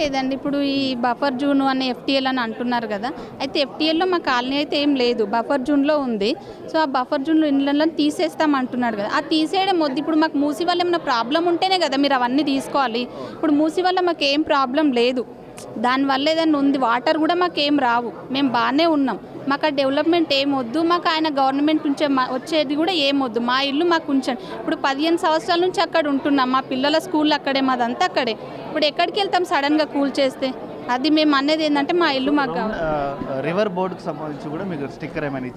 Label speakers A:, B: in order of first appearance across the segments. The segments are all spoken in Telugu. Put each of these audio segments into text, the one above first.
A: లేదండి. ఇప్పుడు ఈ బఫర్ జూన్ అని ఎఫ్టీఎల్ అని అంటున్నారు కదా అయితే ఎఫ్టీఎల్లో మా కాలనీ అయితే ఏం లేదు. బఫర్ జూన్లో ఉంది. సో ఆ బఫర్ జూన్లో ఇండ్లలో తీసేస్తాం అంటున్నారు కదా. ఆ తీసేయడం వద్దు. ఇప్పుడు మాకు మూసి వల్ల ఏమైనా ప్రాబ్లం ఉంటేనే కదా మీరు అవన్నీ తీసుకోవాలి. ఇప్పుడు మూసి వల్ల మాకు ఏం ప్రాబ్లం లేదు. దానివల్ల ఏదైనా ఉంది. వాటర్ కూడా మాకు ఏం రావు. మేము బాగానే ఉన్నాం. మాకు ఆ డెవలప్మెంట్ ఏం వద్దు మాకు ఆయన గవర్నమెంట్ నుంచే వచ్చేది కూడా ఏం వద్దు. మా ఇల్లు మాకు ఉంచండి. ఇప్పుడు పదిహేను సంవత్సరాల నుంచి అక్కడ ఉంటున్నాం. మా పిల్లల స్కూల్ అక్కడే మాదంతా అక్కడే. ఇప్పుడు ఎక్కడికి వెళ్తాం సడన్గా కూల్ చేస్తే? అది మేము అనేది ఏంటంటే మా ఇల్లు మాకు కావాలి.
B: రివర్ బోర్డుకి సంబంధించి కూడా మీకు స్టిక్కర్ ఏమైనా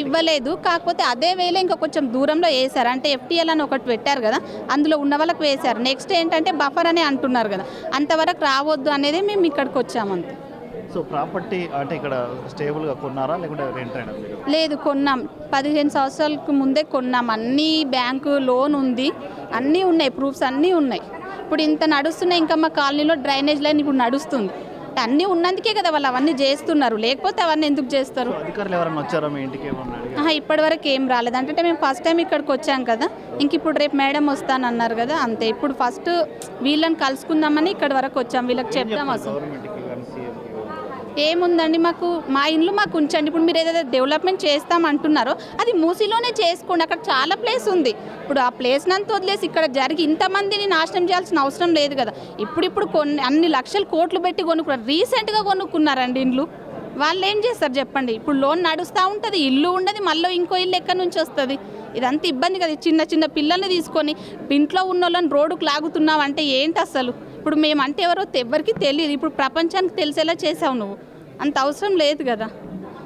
A: ఇవ్వలేదు. కాకపోతే అదే వేళ ఇంకా కొంచెం దూరంలో వేశారు. అంటే ఎఫ్టీఎల్ అని ఒకటి పెట్టారు కదా అందులో ఉన్న వాళ్ళకి వేశారు. నెక్స్ట్ ఏంటంటే బఫర్ అని అంటున్నారు కదా. అంతవరకు రావద్దు అనేది మేము ఇక్కడికి వచ్చాము అంతే
B: సో ప్రాపర్టీ అంటే ఇక్కడ స్టేబుల్గా కొన్నారా? లేకుంటే రెంట్ అయినా
A: లేదు కొన్నాం. పదిహేను సంవత్సరాలకు ముందే కొన్నాం. అన్నీ బ్యాంకు లోన్ ఉంది. అన్నీ ఉన్నాయి. ప్రూఫ్స్ అన్నీ ఉన్నాయి. ఇప్పుడు ఇంత నడుస్తున్నాయి ఇంకా మా కాలనీలో డ్రైనేజ్ లైన్ ఇప్పుడు నడుస్తుంది. అన్నీ ఉన్నందుకే కదా వాళ్ళు అవన్నీ చేస్తున్నారు. లేకపోతే అవన్నీ ఎందుకు చేస్తారు?
B: అధికారులు ఎవరైనా వచ్చారా మీ ఇంటికి?
A: ఆహా ఇప్పటివరకు ఏం రాలేదు. అంటే మేము ఫస్ట్ టైం ఇక్కడికి వచ్చాం కదా. ఇంక ఇప్పుడు రేపు మేడం వస్తానన్నారు కదా. అంతే. ఇప్పుడు ఫస్ట్ వీళ్ళని కలుసుకుందామని ఇక్కడి వరకు వచ్చాం. వీళ్ళకి చెప్దాం అసలు. ఏముందండి మాకు మా ఇల్లు మాకు ఉంచండి. ఇప్పుడు మీరు ఏదైతే డెవలప్మెంట్ చేస్తాం అంటున్నారో అది మూసీలోనే చేసుకోండి. అక్కడ చాలా ప్లేస్ ఉంది. ఇప్పుడు ఆ ప్లేస్ అంతా వదిలేసి ఇక్కడ జరిగి ఇంతమందిని నాశనం చేయాల్సిన అవసరం లేదు కదా. ఇప్పుడిప్పుడు కొన్ని అన్ని లక్షలు కోట్లు పెట్టి కొనుక్కున్నారు రీసెంట్గా కొనుక్కున్నారండి ఇండ్లు. వాళ్ళు ఏం చేస్తారు చెప్పండి? ఇప్పుడు లోన్ నడుస్తూ ఉంటుంది ఇల్లు ఉండదు మళ్ళీ ఇంకో ఇల్లు ఎక్కడి నుంచి వస్తుంది? ఇదంతా ఇబ్బంది కదా. చిన్న చిన్న పిల్లల్ని తీసుకొని ఇంట్లో ఉన్న వాళ్ళని రోడ్డుకు లాగుతున్నావు అంటే ఏంటి అసలు? ఇప్పుడు మేమంటే ఎవరో ఎవరికి తెలియదు ఇప్పుడు ప్రపంచానికి తెలిసేలా చేసావు నువ్వు. అంత అవసరం లేదు కదా.